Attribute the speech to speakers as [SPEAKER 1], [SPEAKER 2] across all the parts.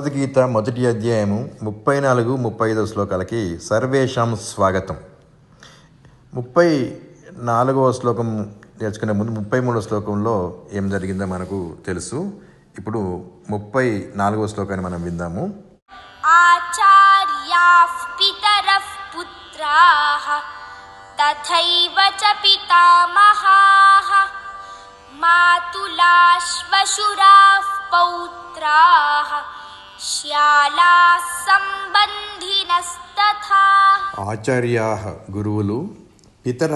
[SPEAKER 1] భగవద్గీత మొదటి అధ్యాయము ముప్పై నాలుగు ముప్పై ఐదవ శ్లోకాలకి సర్వేషాం స్వాగతం. ముప్పై నాలుగవ శ్లోకం నేర్చుకునే ముందు ముప్పై మూడవ శ్లోకంలో ఏం జరిగిందో మనకు తెలుసు. ఇప్పుడు ముప్పై నాలుగవ శ్లోకాన్ని మనం విందాము.
[SPEAKER 2] తథైవ
[SPEAKER 1] ఆచార్యా గురువులు పితర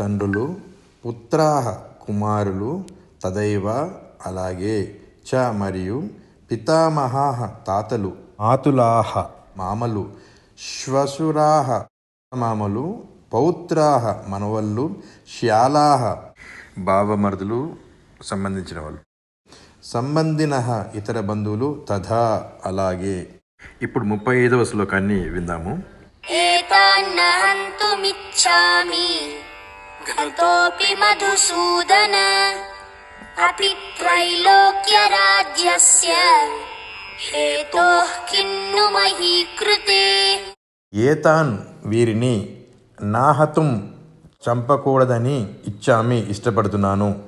[SPEAKER 1] తండ్రులు పుత్రాహ కుమారులు తదైవ అలాగే చ మరియు పితామహాహ తాతలు ఆతులాహ మామలు శ్వశురాహ మామలు పౌత్రాహ మనవళ్ళు శ్యాలాహ బావమరుదులు సంబంధించిన వాళ్ళు. సంబంధిన ఇతర బంధువులు తథా అలాగే. ఇప్పుడు ముప్పై ఐదవ శ్లోకాన్ని విందాము.
[SPEAKER 2] మధుసూదన
[SPEAKER 1] ఏతాన్ వీరిని నాహతుం చంపకూడదని ఇచ్చామి ఇష్టపడుతున్నాను.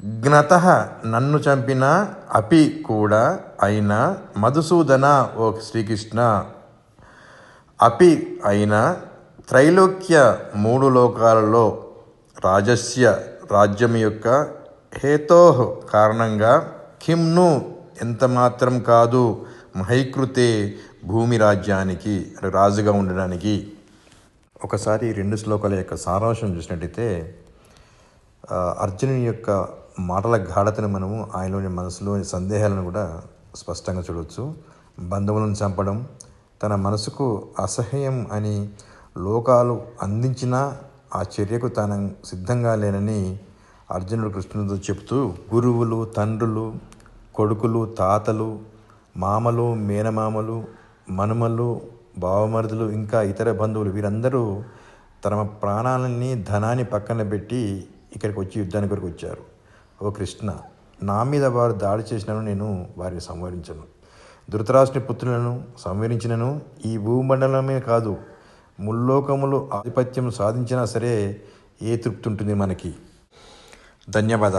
[SPEAKER 1] జ్ఞత నన్ను చంపిన అపి కూడా అయినా మధుసూదన ఓ శ్రీకృష్ణ. అపి అయిన త్రైలోక్య మూడు లోకాలలో రాజస్య రాజ్యం యొక్క హేతో కారణంగా కిమ్ను ఎంత మాత్రం కాదు మహైకృతే భూమి రాజ్యానికి రాజుగా ఉండడానికి. ఒకసారి రెండు శ్లోకాల యొక్క సారాంశం చూసినట్టయితే అర్జునుని యొక్క మాటల గాఢతను మనము ఆయనలోని మనసులోని సందేహాలను కూడా స్పష్టంగా చూడవచ్చు. బంధువులను చంపడం తన మనసుకు అసహ్యం అని లోకాలు అందించిన ఆ చర్యకు తాను సిద్ధంగా లేనని అర్జునుడు కృష్ణుడితో చెప్తూ గురువులు తండ్రులు కొడుకులు తాతలు మామలు మేనమామలు మనుమలు బావమరుదులు ఇంకా ఇతర బంధువులు వీరందరూ తమ ప్రాణాలని ధనాన్ని పక్కన పెట్టి ఇక్కడికి వచ్చి యుద్ధానికి వరకు వచ్చారు. ఓ కృష్ణ నా మీద వారు దాడి చేసినను నేను వారిని సంహరించను. ధృతరాష్ట్ర పుత్రులను సంహరించినను ఈ భూమండలమే కాదు ముల్లోకములు ఆధిపత్యం సాధించినా సరే ఏ తృప్తి ఉంటుంది మనకి. ధన్యవాద.